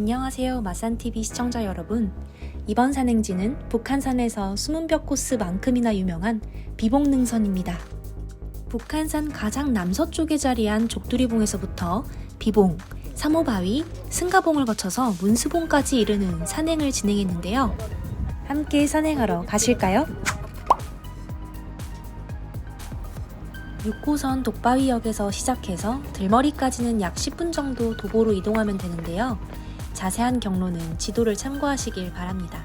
안녕하세요. 마산TV 시청자 여러분. 이번 산행지는 북한산에서 숨은벽 코스만큼이나 유명한 비봉능선입니다. 북한산 가장 남서쪽에 자리한 족두리봉에서부터 비봉, 사모바위, 승가봉을 거쳐서 문수봉까지 이르는 산행을 진행했는데요. 함께 산행하러 가실까요? 6호선 독바위역에서 시작해서 들머리까지는 약 10분 정도 도보로 이동하면 되는데요. 자세한 경로는 지도를 참고하시길 바랍니다.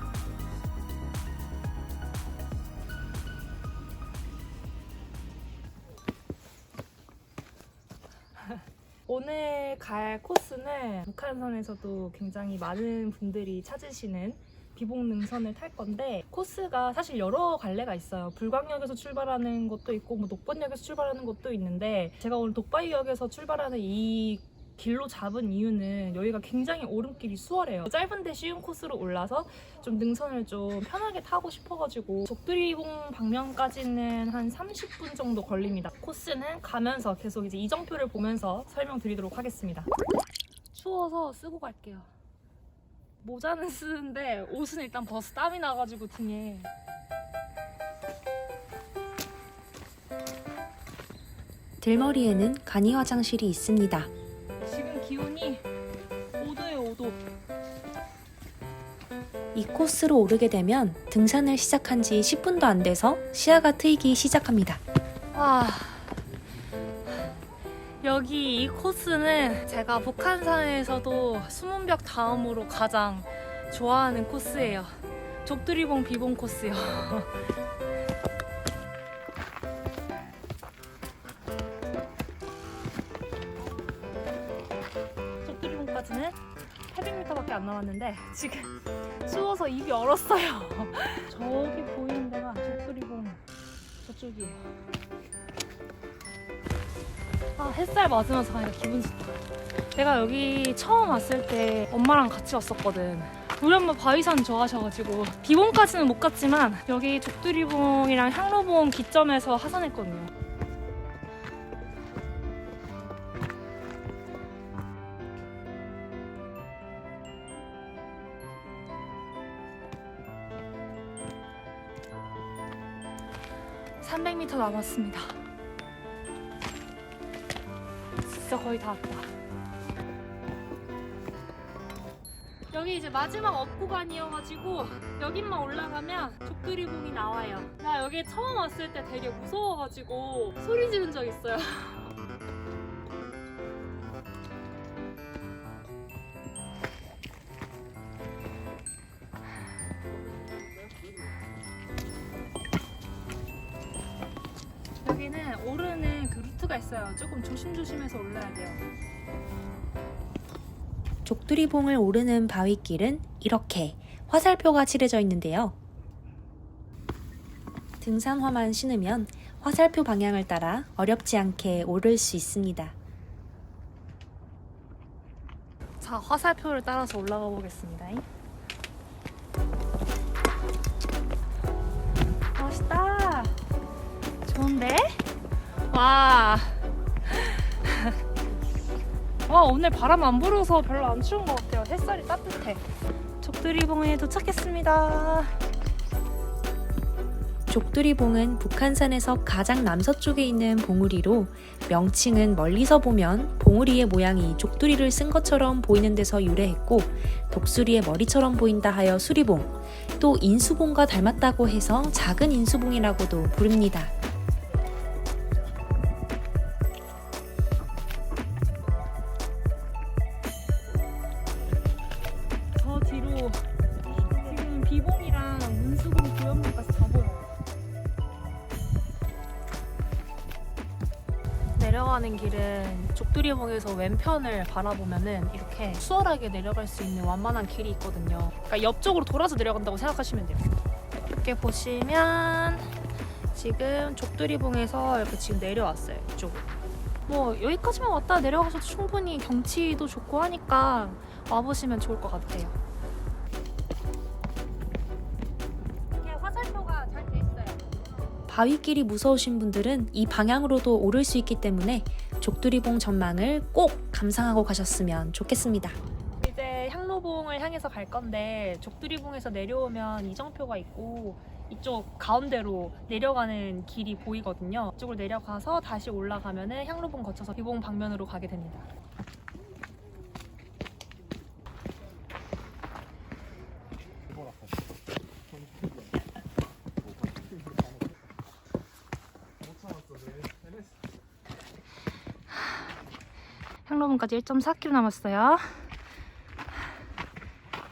오늘 갈 코스는 북한선에서도 굉장히 많은 분들이 찾으시는 비봉능선을 탈 건데 코스가 사실 여러 갈래가 있어요. 불광역에서 출발하는 것도 있고 뭐 녹번역에서 출발하는 것도 있는데 제가 오늘 독바이역에서 출발하는 이 길로 잡은 이유는 여기가 굉장히 오름길이 수월해요. 짧은데 쉬운 코스로 올라서 좀 능선을 좀 편하게 타고 싶어가지고 족두리봉 방면까지는 한 30분 정도 걸립니다. 코스는 가면서 계속 이제 이정표를 보면서 설명드리도록 하겠습니다. 추워서 쓰고 갈게요. 모자는 쓰는데 옷은 일단 벗어 땀이 나가지고 등에 들머리에는 간이 화장실이 있습니다. 코스로 오르게 되면 등산을 시작한 지 10분도 안 돼서 시야가 트이기 시작합니다. 아 여기 이 코스는 제가 북한산에서도 수문벽 다음으로 가장 좋아하는 코스예요. 족두리봉 비봉 코스요. 족두리봉까지는 800m밖에 안 남았는데 지금 추워서 입이 얼었어요. 저기 보이는 데가 족두리봉 저쪽이에요. 아 햇살 맞으면서 가니까 기분 좋다. 내가 여기 처음 왔을 때 엄마랑 같이 왔었거든. 우리 엄마 바위산 좋아하셔가지고 비봉까지는 못 갔지만 여기 족두리봉이랑 향로봉 기점에서 하산했거든요. 남았습니다. 진짜 거의 다 왔다. 여기 이제 마지막 업구간이어가지고 여기만 올라가면 족두리봉이 나와요. 나 여기 처음 왔을 때 되게 무서워가지고 소리 지른 적 있어요. 있어요. 조금 조심조심해서 올라야 돼요. 족두리봉을 오르는 바위길은 이렇게 화살표가 칠해져 있는데요. 등산화만 신으면 화살표 방향을 따라 어렵지 않게 오를 수 있습니다. 자, 화살표를 따라서 올라가 보겠습니다. 멋있다. 좋은데? 와. 와, 오늘 바람 안 불어서 별로 안 추운 것 같아요. 햇살이 따뜻해. 족두리봉에 도착했습니다. 족두리봉은 북한산에서 가장 남서쪽에 있는 봉우리로 명칭은 멀리서 보면 봉우리의 모양이 족두리를 쓴 것처럼 보이는 데서 유래했고 독수리의 머리처럼 보인다 하여 수리봉 또 인수봉과 닮았다고 해서 작은 인수봉이라고도 부릅니다. 저 뒤로 지금 비봉이랑 문수봉 구연문까지 다 보여요. 내려가는 길은 족두리봉에서 왼편을 바라보면은 이렇게 수월하게 내려갈 수 있는 완만한 길이 있거든요. 그러니까 옆쪽으로 돌아서 내려간다고 생각하시면 돼요. 이렇게 보시면 지금 족두리봉에서 이렇게 지금 내려왔어요. 이쪽으로. 뭐 여기까지만 왔다 내려가셔도 충분히 경치도 좋고 하니까 와보시면 좋을 것 같아요. 바위길이 무서우신 분들은 이 방향으로도 오를 수 있기 때문에 족두리봉 전망을 꼭 감상하고 가셨으면 좋겠습니다. 이제 향로 향로봉을 향해서 갈 건데 족두리봉에서 내려오면 이정표가 있고 이쪽 가운데로 내려가는 길이 보이거든요. 이쪽으로 내려가서 다시 올라가면은 향로봉 거쳐서 비봉 방면으로 가게 됩니다. 향로봉까지 1.4km 남았어요.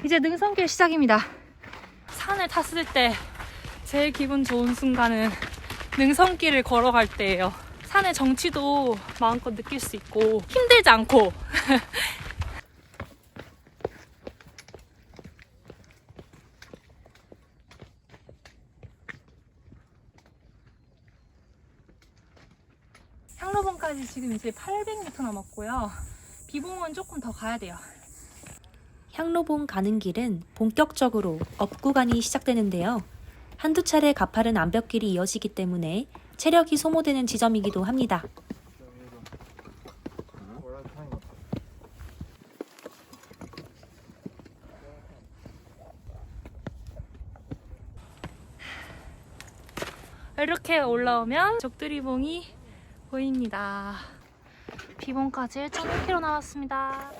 이제 능선길 시작입니다. 산을 탔을 때 제일 기분 좋은 순간은 능선길을 걸어갈 때예요. 산의 정취도 마음껏 느낄 수 있고 힘들지 않고 향로봉까지 지금 이제 800m 남았고요. 비봉은 조금 더 가야 돼요. 향로봉 가는 길은 본격적으로 업 구간이 시작되는데요. 한두 차례 가파른 암벽길이 이어지기 때문에 체력이 소모되는 지점이기도 합니다. 이렇게 올라오면 적두리봉이 보입니다. 비봉까지 1.1km 남았습니다.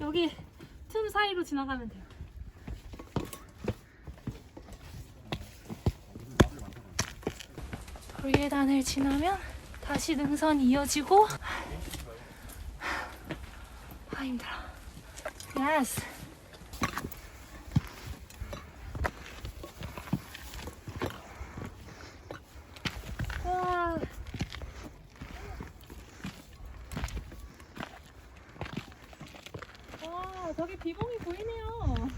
여기 틈 사이로 지나가면 돼요. 돌계단을 지나면 다시 능선이 이어지고 아 힘들어. 예스. 와. 와, 저기 비봉이 보이네요.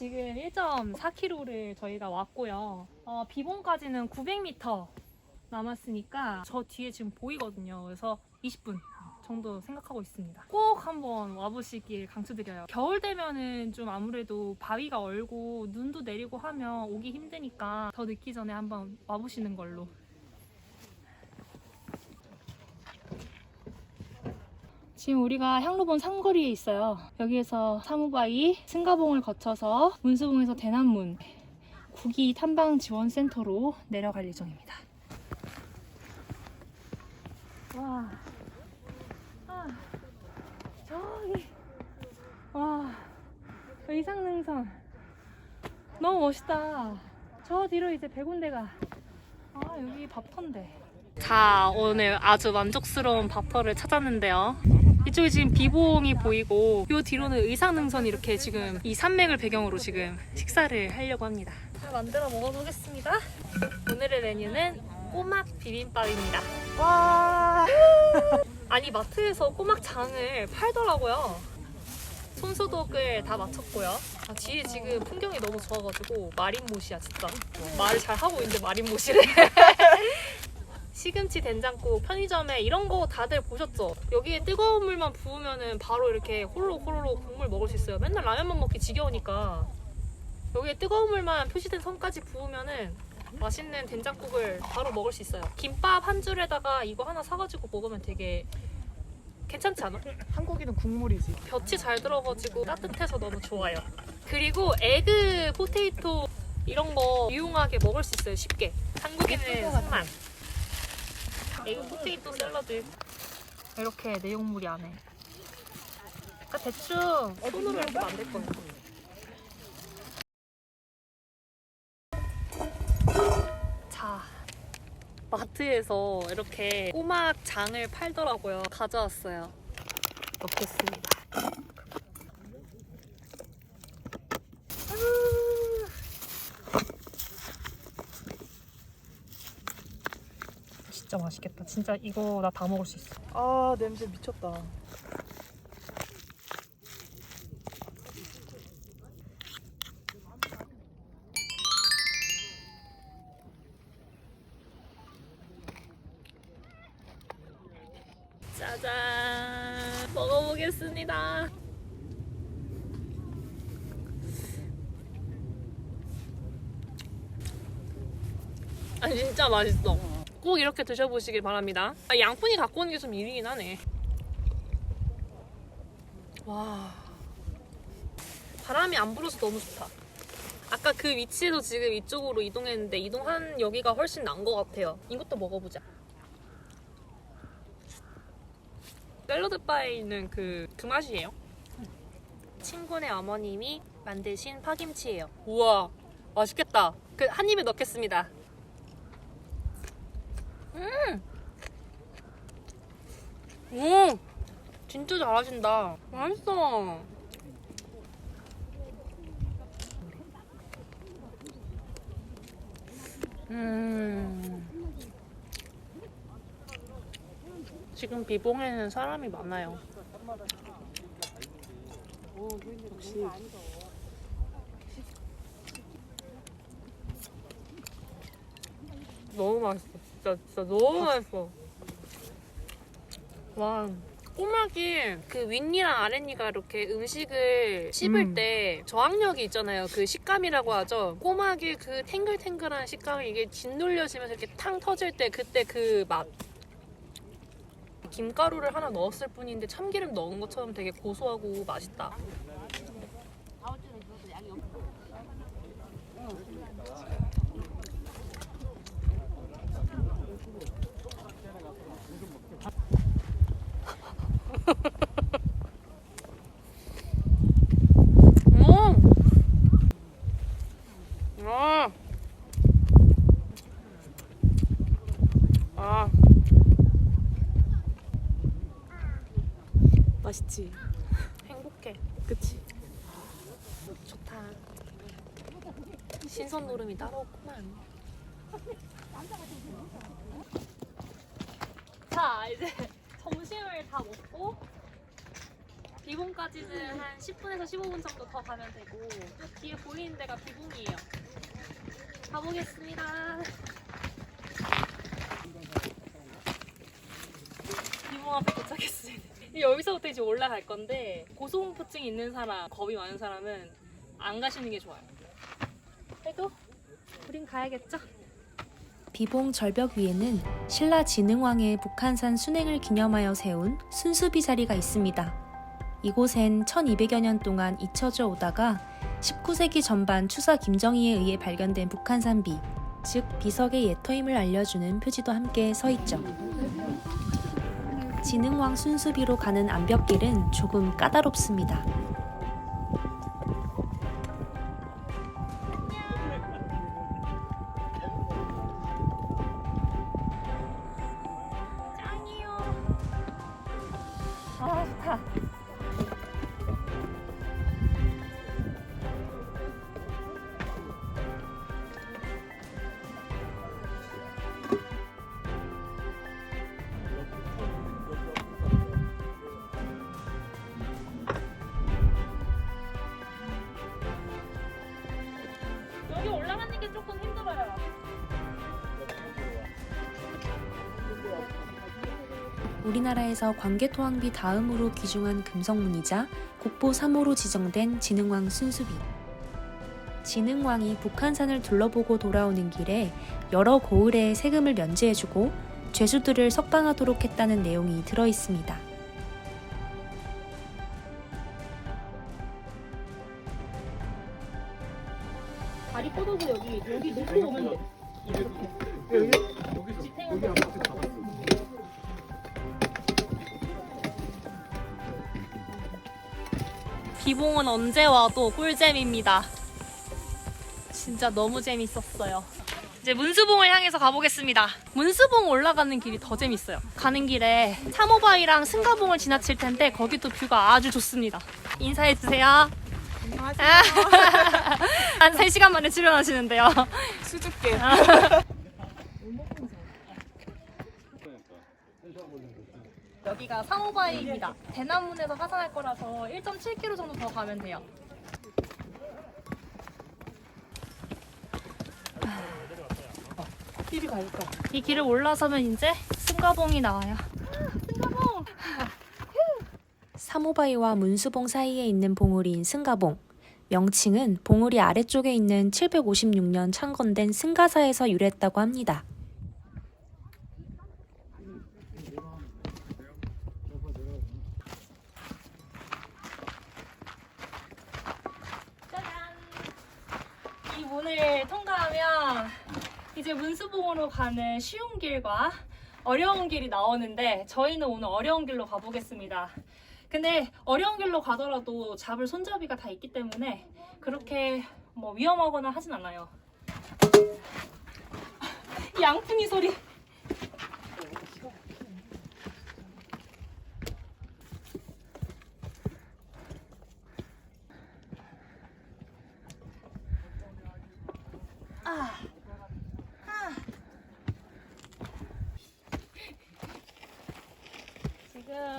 지금 1.4km를 저희가 왔고요. 어, 비봉까지는 900m 남았으니까 저 뒤에 지금 보이거든요. 그래서 20분 정도 생각하고 있습니다. 꼭 한번 와보시길 강추드려요. 겨울 되면은 좀 아무래도 바위가 얼고 눈도 내리고 하면 오기 힘드니까 더 늦기 전에 한번 와보시는 걸로. 지금 우리가 향로본 상거리에 있어요. 여기에서 사무바위, 승가봉을 거쳐서 문수봉에서 대남문, 구기 탐방 지원 센터로 내려갈 예정입니다. 와. 아, 저기. 와. 의상능선. 너무 멋있다. 저 뒤로 이제 백운대가. 아, 여기 밥터인데. 자, 오늘 아주 만족스러운 밥터를 찾았는데요. 이쪽에 지금 비봉이 보이고 요 뒤로는 의상능선이 이렇게 지금 이 산맥을 배경으로 지금 식사를 하려고 합니다. 잘 만들어 먹어보겠습니다. 오늘의 메뉴는 꼬막 비빔밥입니다. 와. 아니 마트에서 꼬막 장을 팔더라고요. 손소독을 다 마쳤고요. 아, 뒤에 지금 풍경이 너무 좋아가지고 마린못이야 진짜. 말을 잘 하고 있는데 마린못이래. 시금치 된장국 편의점에 이런 거 다들 보셨죠? 여기에 뜨거운 물만 부으면은 바로 이렇게 홀로 홀로 국물 먹을 수 있어요. 맨날 라면만 먹기 지겨우니까 여기에 뜨거운 물만 표시된 선까지 부으면은 맛있는 된장국을 바로 먹을 수 있어요. 김밥 한 줄에다가 이거 하나 사가지고 먹으면 되게 괜찮지 않아? 한국인은 국물이지. 볕이 잘 들어가지고 따뜻해서 너무 좋아요. 그리고 에그 포테이토 이런 거 유용하게 먹을 수 있어요. 쉽게. 한국인은 손만. 에그 포테이토 샐러드. 이렇게 내용물이 안에. 그러니까 대충 손으로 이렇게 만들 거예요. 자, 마트에서 이렇게 꼬막 장을 팔더라고요. 가져왔어요. 넣겠습니다. 진짜 맛있겠다. 진짜 이거 나 다 먹을 수 있어. 아 냄새 미쳤다. 짜잔! 먹어보겠습니다. 아니 진짜 맛있어. 꼭 이렇게 드셔보시길 바랍니다. 아, 양푼이 갖고 오는 게 좀 일이긴 하네. 와. 바람이 안 불어서 너무 좋다. 아까 그 위치에서 지금 이쪽으로 이동했는데 이동한 여기가 훨씬 나은 것 같아요. 이것도 먹어보자. 샐러드 바에 있는 그, 그 맛이에요. 친구네 어머님이 만드신 파김치예요. 우와, 맛있겠다. 그 한 입에 넣겠습니다. 음, 오, 진짜 잘하신다. 맛있어. 음. 지금 비봉에는 사람이 많아요. 역시 너무 맛있어. 진짜 진짜 너무 맛있어. 와. 꼬막이 그 윗니랑 아랫니가 이렇게 음식을 씹을 음. 때 저항력이 있잖아요. 그 식감이라고 하죠. 꼬막이 그 탱글탱글한 식감이 이게 짓눌려지면서 이렇게 탕 터질 때 그때 그 맛. 김가루를 하나 넣었을 뿐인데 참기름 넣은 것처럼 되게 고소하고 맛있다. 음. 아. 아. 맛있지. 행복해. 그치. 좋다. 신선 노름이 따로 없구만. 자, 이제 점심을 다 먹고 비봉까지는 한 10분에서 15분 정도 더 가면 되고 또 뒤에 보이는 데가 비봉이에요. 가보겠습니다. 비봉 앞에 도착했습니다. 여기서부터 이제 올라갈 건데 고소공포증 있는 사람, 겁이 많은 사람은 안 가시는 게 좋아요. 그래도 우린 가야겠죠? 비봉 절벽 위에는 신라 진흥왕의 북한산 순행을 기념하여 세운 순수비 자리가 있습니다. 이곳엔 1200여 년 동안 잊혀져 오다가 19세기 전반 추사 김정희에 의해 발견된 북한산비, 즉 비석의 옛터임을 알려주는 표지도 함께 서 있죠. 진흥왕 순수비로 가는 암벽길은 조금 까다롭습니다. 우리나라에서 광개토항비 다음으로 귀중한 금성문이자 국보 3호로 지정된 진흥왕 순수비. 진흥왕이 북한산을 둘러보고 돌아오는 길에 여러 고을에 세금을 면제해주고 죄수들을 석방하도록 했다는 내용이 들어 있습니다. 다리 뻗어서 여기 여기 놓고 오면 돼. 비봉은 언제 와도 꿀잼입니다. 진짜 너무 재밌었어요. 이제 문수봉을 향해서 가보겠습니다. 문수봉 올라가는 길이 더 재밌어요. 가는 길에 사모바이랑 승가봉을 지나칠 텐데 거기도 뷰가 아주 좋습니다. 인사해 주세요. 한 3시간 만에 출연하시는데요. 수줍게. 여기가 사모바이입니다. 대남문에서 하산할 거라서 1.7km 정도 더 가면 돼요. 이리 갈까? 이 길을 올라서면 이제 승가봉이 나와요. 사모바이와 문수봉 사이에 있는 봉우리인 승가봉. 명칭은 봉우리 아래쪽에 있는 756년 창건된 승가사에서 유래했다고 합니다. 짜잔! 이 문을 통과하면 이제 문수봉으로 가는 쉬운 길과 어려운 길이 나오는데 저희는 오늘 어려운 길로 가보겠습니다. 근데 어려운 길로 가더라도 잡을 손잡이가 다 있기 때문에 그렇게 뭐 위험하거나 하진 않아요. 이 양푼이 소리.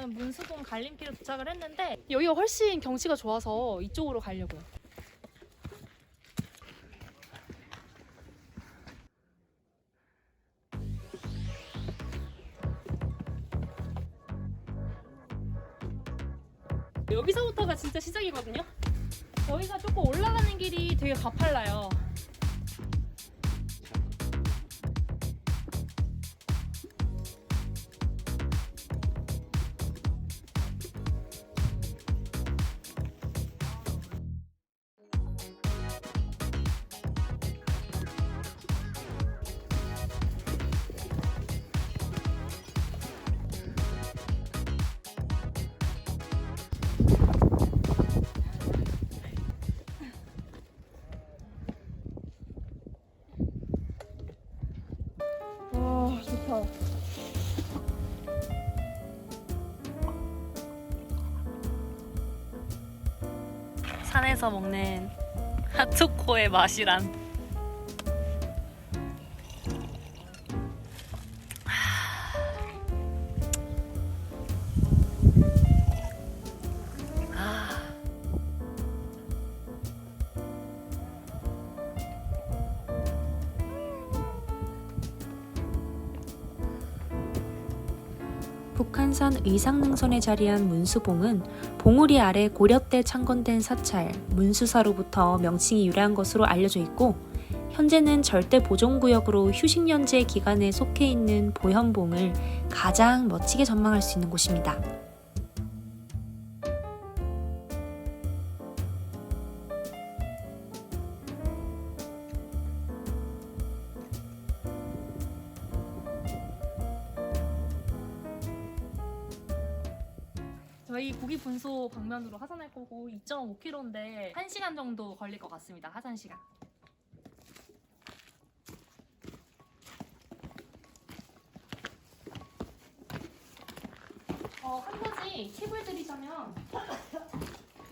지금 문수봉 갈림길에 도착을 했는데 여기가 훨씬 경치가 좋아서 이쪽으로 가려고요. 여기서부터가 진짜 시작이거든요. 여기가 조금 올라가는 길이 되게 가팔라요. 핫초코의 맛이란. 북한산 의상능선에 자리한 문수봉은 봉우리 아래 고려 때 창건된 사찰 문수사로부터 명칭이 유래한 것으로 알려져 있고 현재는 절대 보존구역으로 휴식연재 기간에 속해 있는 보현봉을 가장 멋지게 전망할 수 있는 곳입니다. 방면으로 하산할 거고 2.5km인데 1시간 정도 걸릴 것 같습니다. 하산 시간. 어, 한 가지 팁을 드리자면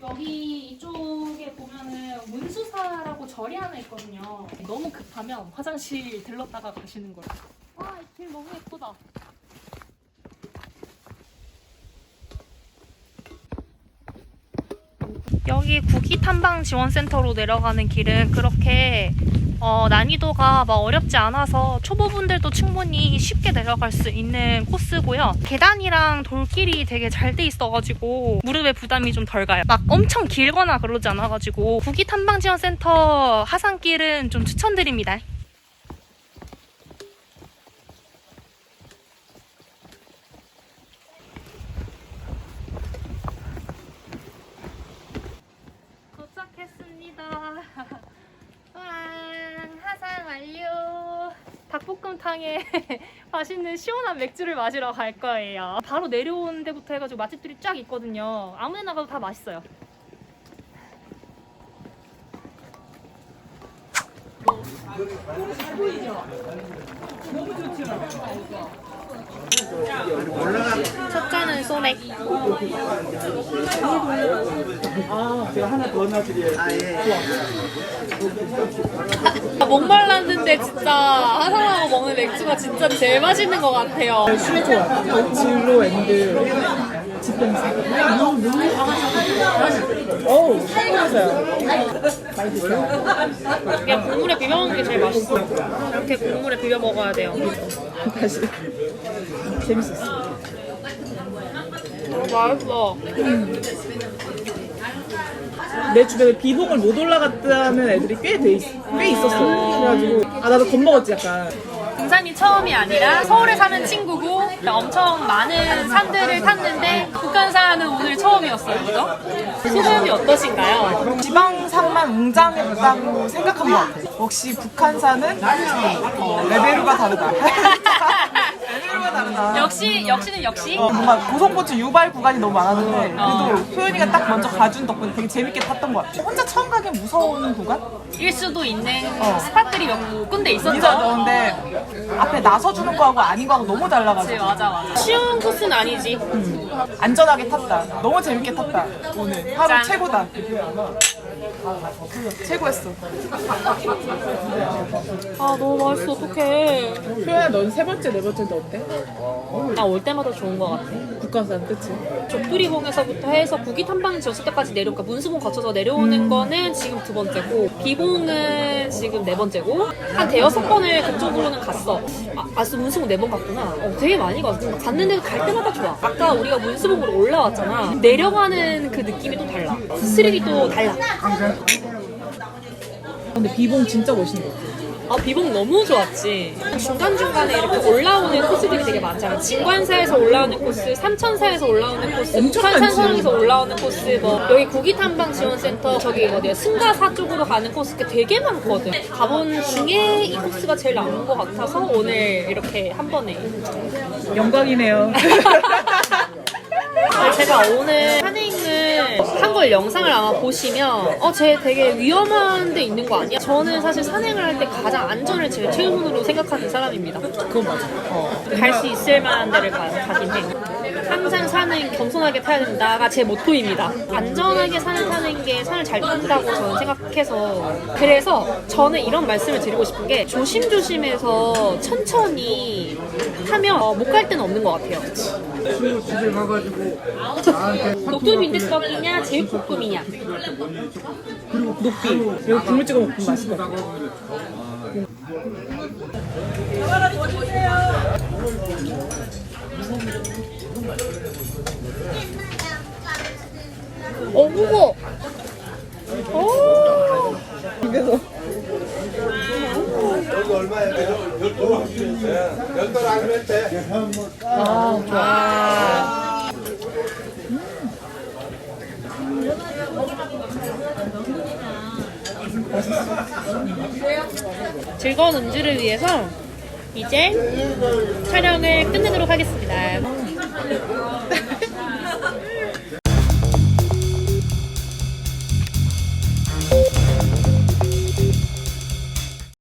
여기 이쪽에 보면은 문수사라고 절이 하나 있거든요. 너무 급하면 화장실 들렀다가 가시는 거예요. 와, 이 길 너무 예쁘다. 여기 구기 탐방 지원센터로 내려가는 길은 그렇게 어, 난이도가 막 어렵지 않아서 초보분들도 충분히 쉽게 내려갈 수 있는 코스고요. 계단이랑 돌길이 되게 잘 돼 있어가지고 무릎에 부담이 좀 덜 가요. 막 엄청 길거나 그러지 않아가지고 구기 탐방 지원센터 하산길은 좀 추천드립니다. 와, 하산 완료. 닭볶음탕에 맛 있는 시원한 맥주를 마시러 갈 거예요. 바로 내려온 데부터 해가지고 맛집들이 쫙 있거든요. 아무 데나 가도 다 맛있어요. 첫 잔은 소맥. 제가 하나 더 넣어드려요. 목말랐는데 진짜 하상하고 먹는 맥주가 진짜 제일 맛있는 것 같아요. 술이 좋아. 진로 앤드 집행사. 어우, 맛있어요. 많이 드세요. 이게 국물에 비벼 먹는 게 제일 맛있어. 이렇게 국물에 비벼 먹어야 돼요. 다시. 재밌었어. 맛있어. 내 주변에 비봉을 못 올라갔다는 애들이 꽤, 돼 있, 꽤 있었어. 그래가지고, 아, 나도 겁먹었지, 약간. 등산이 처음이 아니라 서울에 사는 친구고 엄청 많은 산들을 탔는데 북한산은 오늘 처음이었어요. 그죠? 소감이 어떠신가요? 지방산만 웅장했다고 생각한 것 같아요. 역시 북한산은 어, 레벨루가 다르다. 레벨루가 다르다. 역시 역시는 역시 어, 뭔가 고속버스 유발 구간이 너무 많았는데 그래도 소연이가 딱 먼저 가준 덕분에 되게 재밌게 탔던 것 같아요. 혼자 처음 가긴 무서운 구간? 일 수도 있는 스팟들이 몇 군데 있었죠. 넣은데 앞에 나서주는 거하고 아닌 거하고 너무 달라가지고 맞아 맞아. 쉬운 코스는 아니지. 안전 하게 탔다. 너무 재밌게 탔다. 오늘 하루 짠. 최고다. 최고였어. 아 너무 맛있어 어떡해. 표현아, 넌세 번째, 네 번째인데 어때? 나 올 때마다 좋은 것 같아. 국가산, 그치? 족두리봉에서부터 해서 구기 탐방 지었을 때까지 내려, 그러니까 문수봉 거쳐서 내려오는 음. 거는 지금 두 번째고 비봉은 지금 네 번째고 한 대여섯 번을 그쪽으로는 갔어. 아, 아스 문수봉 네번 갔구나. 어, 되게 많이 갔어. 갔는데도 갈 때마다 좋아. 아까 우리가 문수봉으로 올라왔잖아. 내려가는 그 느낌이 또 달라. 스릴이 또 달라. 근데 비봉 진짜 멋있는 것 같아. 아 비봉 너무 좋았지. 중간중간에 이렇게 올라오는 코스들이 되게 많잖아. 진관사에서 올라오는 코스, 삼천사에서 올라오는 코스, 엄청. 북한산성에서 올라오는 코스, 뭐 여기 구기탐방 지원센터 저기 어디야 승가사 쪽으로 가는 코스 가 되게 많거든. 가본 중에 이 코스가 제일 나은 것 같아서 오늘 이렇게 한 번에. 영광이네요. 제가 오늘 산행을 한 걸 영상을 아마 보시면 어, 쟤 되게 위험한 데 있는 거 아니야? 저는 사실 산행을 할 때 가장 안전을 제일 최우선으로 생각하는 사람입니다. 그건 맞아. 갈수 있을 만한 데를 가, 가긴 해. 항상 산은 겸손하게 타야 된다가 제 모토입니다. 안전하게 산을 타는 게 산을 잘 탄다고 저는 생각해서 그래서 저는 이런 말씀을 드리고 싶은 게 조심조심해서 천천히 타면 못갈 데는 없는 것 같아요. 녹두 빈대떡이냐 제육볶음이냐. 그리고 국물 찍어 먹으면 것 같아. 어 무거 입에서. 즐거운 음주를 위해서 이제 촬영을 끝내도록 하겠습니다.